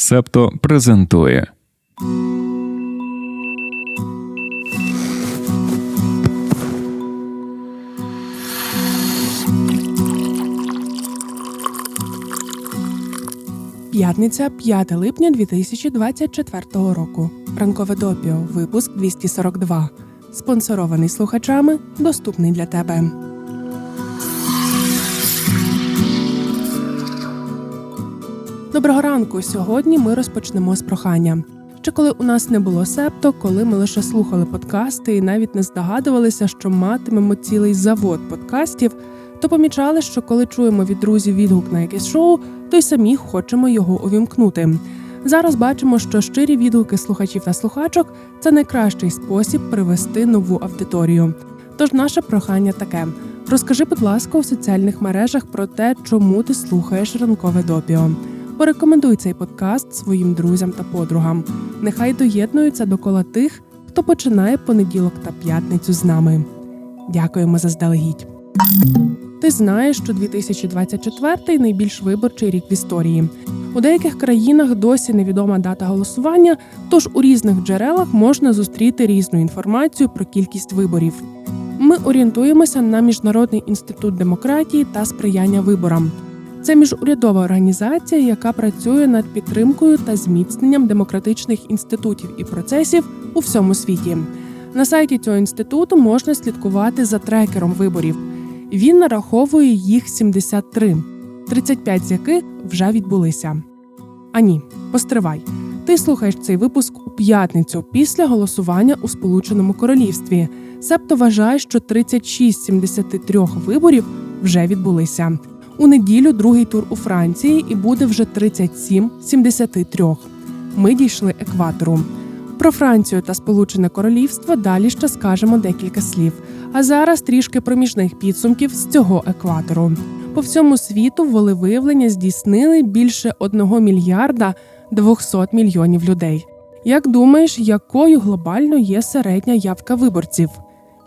Септо презентує П'ятниця, 5 липня 2024 року. Ранкове допіо, випуск 242. Спонсорований слухачами, доступний для тебе. Доброго ранку. Сьогодні ми розпочнемо з прохання. Ще коли у нас не було септо, коли ми лише слухали подкасти і навіть не здогадувалися, що матимемо цілий завод подкастів, то помічали, що коли чуємо від друзів відгук на якесь шоу, то й самі хочемо його увімкнути. Зараз бачимо, що щирі відгуки слухачів та слухачок це найкращий спосіб привести нову аудиторію. Тож наше прохання таке: розкажи, будь ласка, у соціальних мережах про те, чому ти слухаєш ранкове допіо. Порекомендуй цей подкаст своїм друзям та подругам. Нехай доєднуються до кола тих, хто починає понеділок та п'ятницю з нами. Дякуємо заздалегідь. Ти знаєш, що 2024 – найбільш виборчий рік в історії. У деяких країнах досі невідома дата голосування, тож у різних джерелах можна зустріти різну інформацію про кількість виборів. Ми орієнтуємося на Міжнародний інститут демократії та сприяння виборам. Це міжурядова організація, яка працює над підтримкою та зміцненням демократичних інститутів і процесів у всьому світі. На сайті цього інституту можна слідкувати за трекером виборів. Він нараховує їх 73, 35 з яких вже відбулися. А ні, постривай. Ти слухаєш цей випуск у п'ятницю після голосування у Сполученому Королівстві. Себто вважає, що 36 з 73 виборів вже відбулися. У неділю другий тур у Франції і буде вже 37 з 73. Ми дійшли екватору. Про Францію та Сполучене Королівство далі ще скажемо декілька слів. А зараз трішки проміжних підсумків з цього екватору. По всьому світу волевиявлення здійснили більше 1 мільярда 200 мільйонів людей. Як думаєш, якою глобально є середня явка виборців?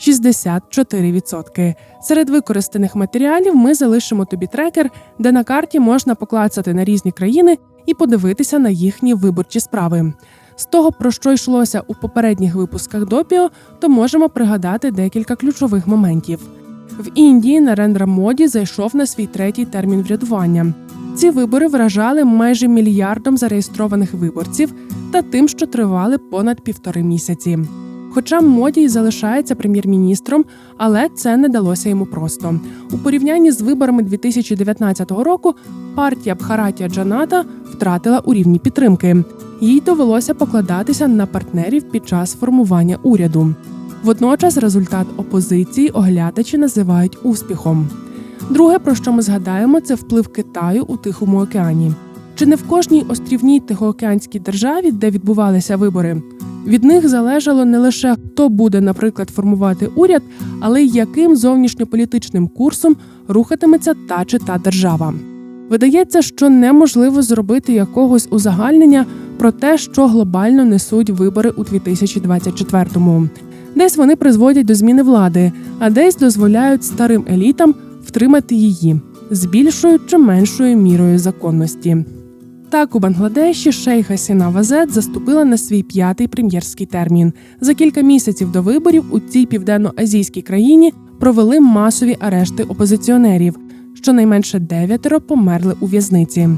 64%. Серед використаних матеріалів ми залишимо тобі трекер, де на карті можна поклацати на різні країни і подивитися на їхні виборчі справи. З того, про що йшлося у попередніх випусках допіо, то можемо пригадати декілька ключових моментів. В Індії Нарендра Моді зайшов на свій третій термін врядування. Ці вибори вражали майже мільярдом зареєстрованих виборців та тим, що тривали понад півтори місяці. Хоча Моді залишається прем'єр-міністром, але це не далося йому просто. У порівнянні з виборами 2019 року партія Бхаратія Джаната втратила у рівні підтримки. Їй довелося покладатися на партнерів під час формування уряду. Водночас результат опозиції оглядачі називають успіхом. Друге, про що ми згадаємо, це вплив Китаю у Тихому океані. Чи не в кожній острівній тихоокеанській державі, де відбувалися вибори, від них залежало не лише хто буде, наприклад, формувати уряд, але й яким зовнішньополітичним курсом рухатиметься та чи та держава. Видається, що неможливо зробити якогось узагальнення про те, що глобально несуть вибори у 2024-му. Десь вони призводять до зміни влади, а десь дозволяють старим елітам втримати її з більшою чи меншою мірою законності. Так, у Бангладеші шейха Сіна Вазет заступила на свій п'ятий прем'єрський термін. За кілька місяців до виборів у цій південно-азійській країні провели масові арешти опозиціонерів. Щонайменше дев'ятеро померли у в'язниці.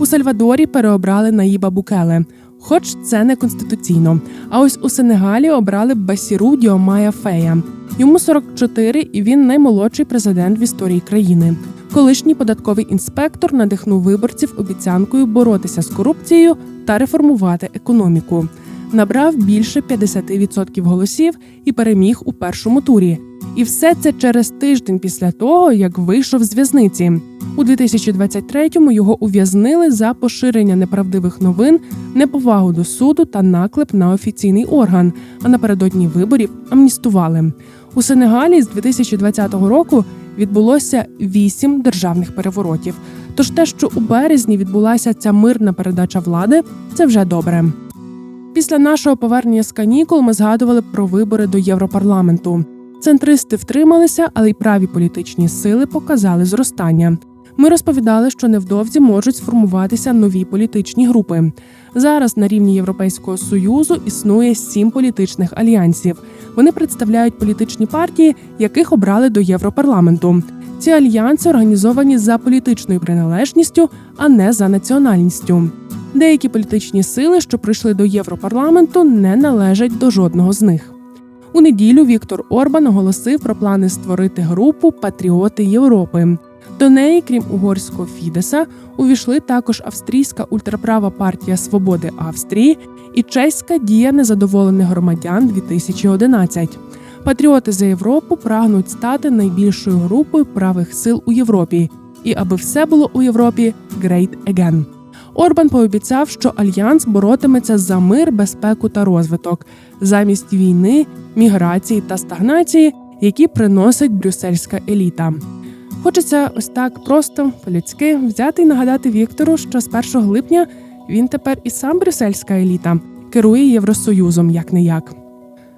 У Сальвадорі переобрали Наїба Букеле, хоч це не конституційно. А ось у Сенегалі обрали Басіру Діомая Фея. Йому 44 і він наймолодший президент в історії країни. Колишній податковий інспектор надихнув виборців обіцянкою боротися з корупцією та реформувати економіку. Набрав більше 50% голосів і переміг у першому турі. І все це через тиждень після того, як вийшов з в'язниці. У 2023-му його ув'язнили за поширення неправдивих новин, неповагу до суду та наклеп на офіційний орган. А напередодні виборів амністували. У Сенегалі з 2020 року відбулося вісім державних переворотів. Тож те, що у березні відбулася ця мирна передача влади, це вже добре. Після нашого повернення з канікул ми згадували про вибори до Європарламенту. Центристи втрималися, але й праві політичні сили показали зростання. Ми розповідали, що невдовзі можуть сформуватися нові політичні групи. Зараз на рівні Європейського союзу існує сім політичних альянсів. Вони представляють політичні партії, яких обрали до Європарламенту. Ці альянси організовані за політичною приналежністю, а не за національністю. Деякі політичні сили, що прийшли до Європарламенту, не належать до жодного з них. У неділю Віктор Орбан оголосив про плани створити групу Патріоти Європи. До неї, крім угорського Фідеса, увійшли також австрійська ультраправа партія Свободи Австрії і чеська дія незадоволених громадян 2011. Патріоти за Європу прагнуть стати найбільшою групою правих сил у Європі, і аби все було у Європі great again. Орбан пообіцяв, що альянс боротиметься за мир, безпеку та розвиток замість війни, міграції та стагнації, які приносить брюссельська еліта. Хочеться ось так просто по-людськи взяти і нагадати Віктору, що з 1 липня він тепер і сам брюссельська еліта керує Євросоюзом як не як.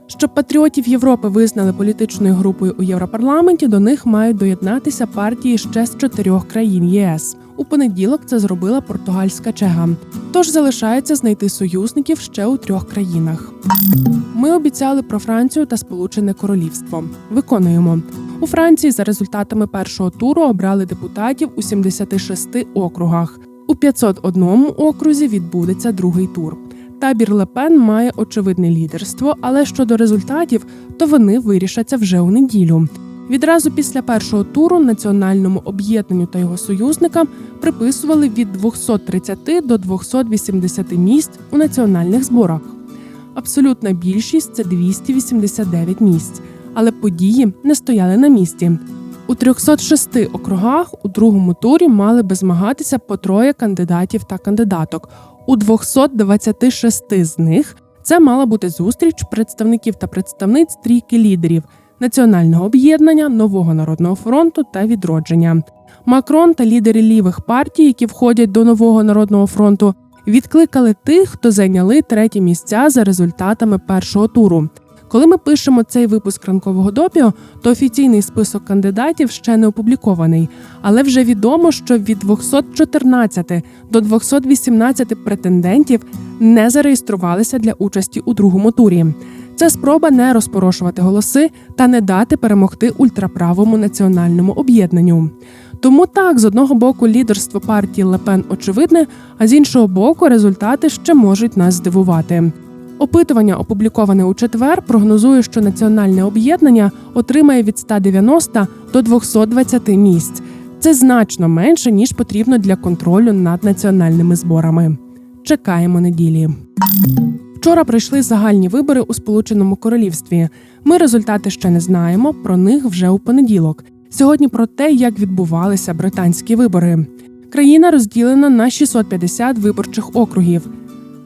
Щоб патріотів Європи визнали політичною групою у Європарламенті, до них мають доєднатися партії ще з чотирьох країн ЄС. У понеділок це зробила португальська чега. Тож залишається знайти союзників ще у трьох країнах. Ми обіцяли про Францію та Сполучене Королівство. Виконуємо. У Франції за результатами першого туру обрали депутатів у 76 округах. У 501 окрузі відбудеться другий тур. Табір Лепен має очевидне лідерство, але щодо результатів, то вони вирішаться вже у неділю. Відразу після першого туру національному об'єднанню та його союзникам приписували від 230 до 280 місць у національних зборах. Абсолютна більшість це 289 місць, але події не стояли на місці. У 306 округах у другому турі мали би змагатися по троє кандидатів та кандидаток. У 226 з них це мала бути зустріч представників та представниць трійки лідерів національного об'єднання, нового народного фронту та відродження. Макрон та лідери лівих партій, які входять до нового народного фронту, відкликали тих, хто зайняли треті місця за результатами першого туру. Коли ми пишемо цей випуск ранкового допіо, то офіційний список кандидатів ще не опублікований, але вже відомо, що від 214 до 218 претендентів не зареєструвалися для участі у другому турі. Це спроба не розпорошувати голоси та не дати перемогти ультраправому національному об'єднанню. Тому так, з одного боку, лідерство партії Лепен очевидне, а з іншого боку, результати ще можуть нас здивувати. Опитування, опубліковане у четвер, прогнозує, що національне об'єднання отримає від 190 до 220 місць. Це значно менше ніж потрібно для контролю над національними зборами. Чекаємо неділі. Вчора пройшли загальні вибори у Сполученому Королівстві. Ми результати ще не знаємо. Про них вже у понеділок. Сьогодні про те, як відбувалися британські вибори. Країна розділена на 650 виборчих округів.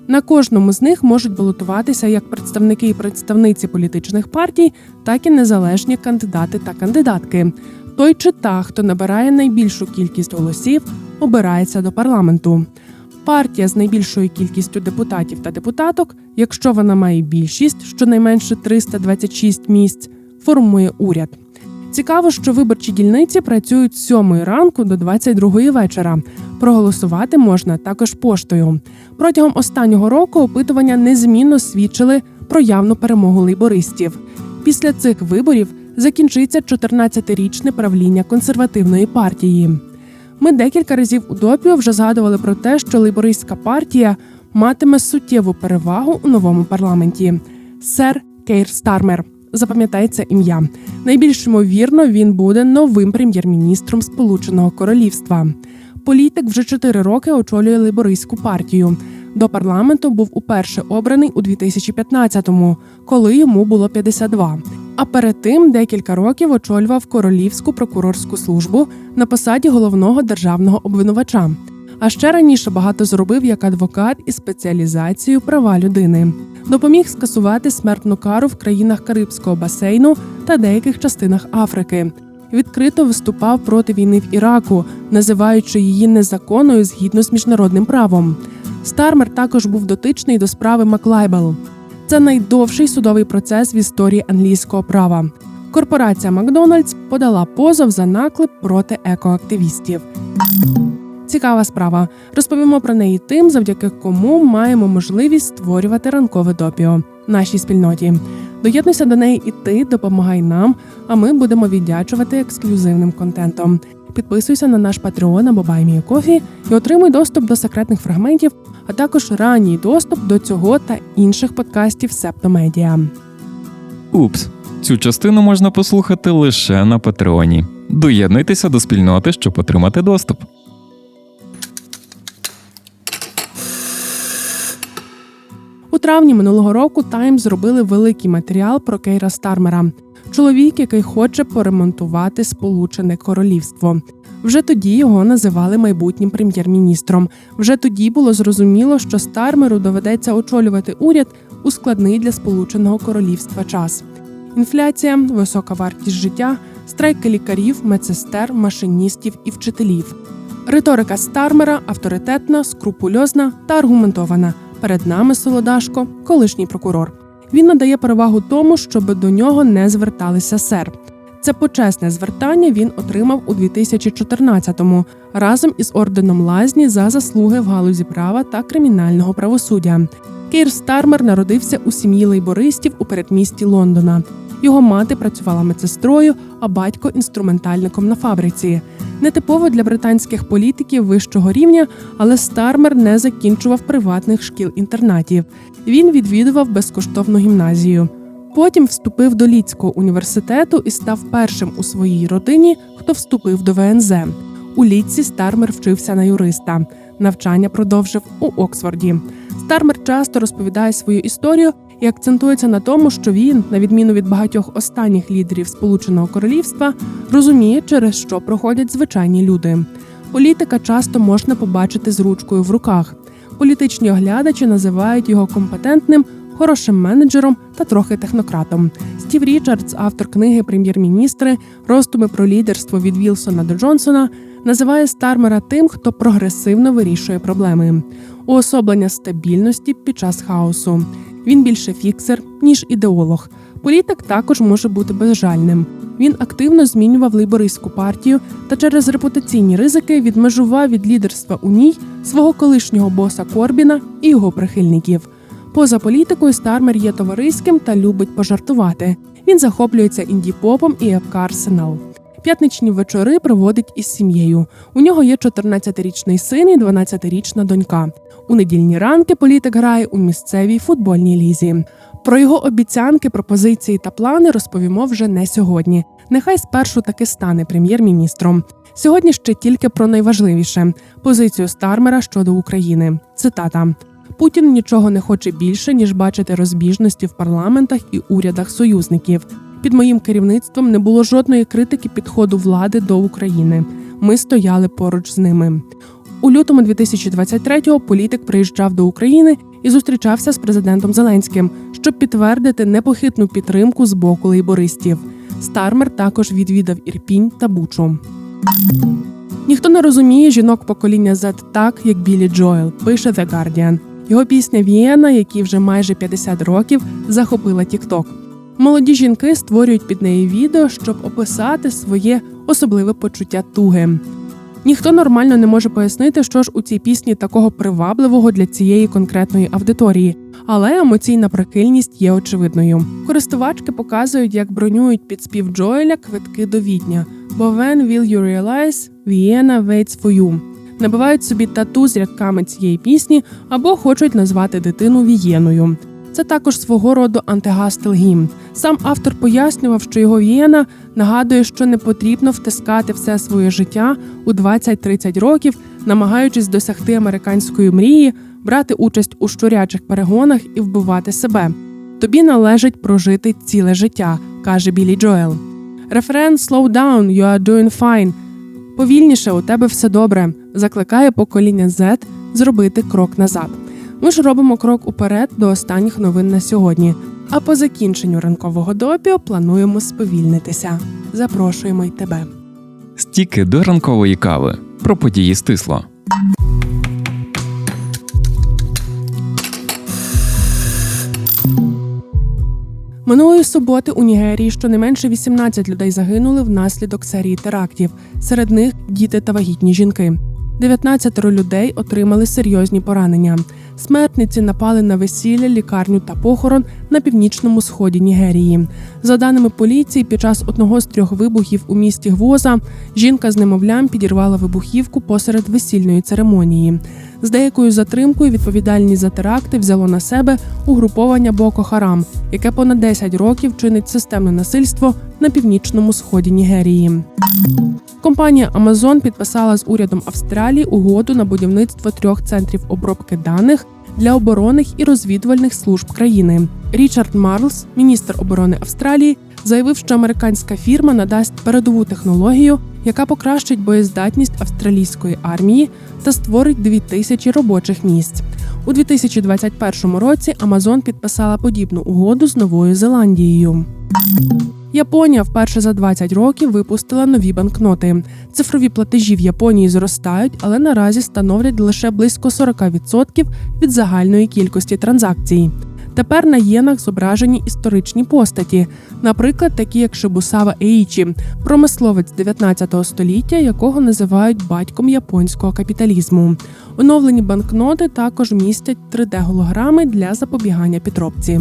На кожному з них можуть балотуватися як представники і представниці політичних партій, так і незалежні кандидати та кандидатки. Той чи та, хто набирає найбільшу кількість голосів, обирається до парламенту. Партія з найбільшою кількістю депутатів та депутаток, якщо вона має більшість, щонайменше 326 місць, формує уряд. Цікаво, що виборчі дільниці працюють з 7 ранку до 22 вечора. Проголосувати можна також поштою. Протягом останнього року опитування незмінно свідчили про явну перемогу лейбористів. Після цих виборів закінчиться 14-річне правління консервативної партії. Ми декілька разів у допіо вже згадували про те, що лейбористська партія матиме суттєву перевагу у новому парламенті. Сер Кейр Стармер. запам'ятається ім'я. Найбільш ймовірно, він буде новим прем'єр-міністром Сполученого Королівства. Політик вже чотири роки очолює лейбористську партію. До парламенту був уперше обраний у 2015-му, коли йому було 52. А перед тим декілька років очолював королівську прокурорську службу на посаді головного державного обвинувача. А ще раніше багато зробив як адвокат із спеціалізацією права людини. Допоміг скасувати смертну кару в країнах Карибського басейну та деяких частинах Африки. Відкрито виступав проти війни в Іраку, називаючи її незаконною згідно з міжнародним правом. Стармер також був дотичний до справи Маклайбел. Це найдовший судовий процес в історії англійського права. Корпорація Макдональдс подала позов за наклеп проти екоактивістів. Цікава справа. Розповімо про неї тим, завдяки кому маємо можливість створювати ранкове допіо нашій спільноті. Доєднуйся до неї і ти допомагай нам, а ми будемо віддячувати ексклюзивним контентом. Підписуйся на наш Patreon або BuyMeACoffee і отримуй доступ до секретних фрагментів, а також ранній доступ до цього та інших подкастів Септомедіа. Упс, цю частину можна послухати лише на Патреоні. Доєднуйтеся до спільноти, щоб отримати доступ. У травні минулого року Таймс зробили великий матеріал про Кейра Стармера, чоловік, який хоче поремонтувати Сполучене Королівство. Вже тоді його називали майбутнім прем'єр-міністром. Вже тоді було зрозуміло, що Стармеру доведеться очолювати уряд у складний для Сполученого Королівства час. Інфляція, висока вартість життя, страйки лікарів, медсестер, машиністів і вчителів. Риторика Стармера авторитетна, скрупульозна та аргументована. Перед нами Солодашко, колишній прокурор. Він надає перевагу тому, щоб до нього не зверталися сер. Це почесне звертання він отримав у 2014-му разом із орденом лазні за заслуги в галузі права та кримінального правосуддя. Кейр Стармер народився у сім'ї лейбористів у передмісті Лондона. Його мати працювала медсестрою, а батько інструментальником на фабриці. Нетипово для британських політиків вищого рівня, але Стармер не закінчував приватних шкіл-інтернатів. Він відвідував безкоштовну гімназію. Потім вступив до Лідського університету і став першим у своїй родині, хто вступив до ВНЗ. У Лідці Стармер вчився на юриста. Навчання продовжив у Оксфорді. Стармер часто розповідає свою історію і акцентується на тому, що він, на відміну від багатьох останніх лідерів Сполученого Королівства, розуміє, через що проходять звичайні люди. Політика часто можна побачити з ручкою в руках. Політичні оглядачі називають його компетентним, хорошим менеджером та трохи технократом. Стів Річардс, автор книги Прем'єр-міністри, роздуми про лідерство від Вілсона до Джонсона, називає Стармера тим, хто прогресивно вирішує проблеми, уособлення стабільності під час хаосу. Він більше фіксер, ніж ідеолог. Політик також може бути безжальним. Він активно змінював лейбористську партію та через репутаційні ризики відмежував від лідерства у ній свого колишнього боса Корбіна і його прихильників. Поза політикою Стармер є товариським та любить пожартувати. Він захоплюється інді-попом і ФК. П'ятничні вечори проводить із сім'єю. У нього є 14-річний син і 12-річна донька. У недільні ранки політик грає у місцевій футбольній лізі. Про його обіцянки, пропозиції та плани розповімо вже не сьогодні. Нехай спершу таки стане прем'єр-міністром. Сьогодні ще тільки про найважливіше позицію Стармера щодо України. Цитата. Путін нічого не хоче більше, ніж бачити розбіжності в парламентах і урядах союзників. Під моїм керівництвом не було жодної критики підходу влади до України. Ми стояли поруч з ними. У лютому 2023-го політик приїжджав до України і зустрічався з президентом Зеленським, щоб підтвердити непохитну підтримку з боку лейбористів. Стармер також відвідав Ірпінь та Бучу. Ніхто не розуміє жінок покоління Z так, як Білі Джоел, пише The Guardian. Його пісня Вієна, якій вже майже 50 років, захопила TikTok. Молоді жінки створюють під неї відео, щоб описати своє особливе почуття туги. Ніхто нормально не може пояснити, що ж у цій пісні такого привабливого для цієї конкретної аудиторії, але емоційна прихильність є очевидною. Користувачки показують, як бронюють під спів Джоеля квитки до Відня, бо when will you realize Vienna waits for you. Набивають собі тату з рядками цієї пісні або хочуть назвати дитину Вієною. Це також свого роду антигастел гімн. Сам автор пояснював, що його Вієна нагадує, що не потрібно втискати все своє життя у 20-30 років, намагаючись досягти американської мрії, брати участь у щурячих перегонах і вбивати себе. Тобі належить прожити ціле життя, каже Білі Джоел. Рефрен «Slow down, you are doing fine» Повільніше у тебе все добре, закликає покоління Z зробити крок назад. Ми ж робимо крок уперед до останніх новин на сьогодні. А по закінченню ранкового допіо плануємо сповільнитися. Запрошуємо й тебе. Стіки до ранкової кави. Про події стисло. Минулої суботи у Нігерії щонайменше 18 людей загинули внаслідок серії терактів. Серед них діти та вагітні жінки. 19 людей отримали серйозні поранення. Смертниці напали на весілля, лікарню та похорон на північному сході Нігерії. За даними поліції, під час одного з трьох вибухів у місті Гвоза жінка з немовлям підірвала вибухівку посеред весільної церемонії. З деякою затримкою відповідальність за теракти взяло на себе угруповання Боко Харам, яке понад 10 років чинить системне насильство на північному сході Нігерії. Компанія Amazon підписала з урядом Австралії угоду на будівництво трьох центрів обробки даних для оборонних і розвідувальних служб країни. Річард Марлс, міністр оборони Австралії, заявив, що американська фірма надасть передову технологію, яка покращить боєздатність австралійської армії та створить 2000 робочих місць. У 2021 році Amazon підписала подібну угоду з Новою Зеландією. Японія вперше за 20 років випустила нові банкноти. Цифрові платежі в Японії зростають, але наразі становлять лише близько 40% від загальної кількості транзакцій. Тепер на єнах зображені історичні постаті, наприклад, такі як Шибусава Еїчі, промисловець 19 століття, якого називають батьком японського капіталізму. Оновлені банкноти також містять 3D-голограми для запобігання підробці.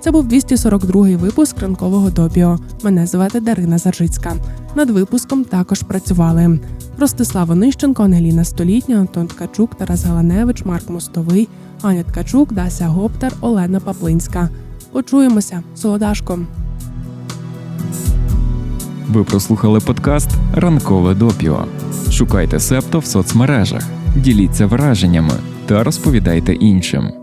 Це був 242-й випуск ранкового допіо. Мене звати Дарина Заржицька. Над випуском також працювали Ростислав Онищенко, Ангеліна Столітня, Антон Ткачук, Тарас Галаневич, Марк Мостовий, Аня Ткачук, Дася Гоптар, Олена Паплинська. Почуємося, солодашко. Ви прослухали подкаст Ранкове допіо. Шукайте Септо в соцмережах, діліться враженнями та розповідайте іншим.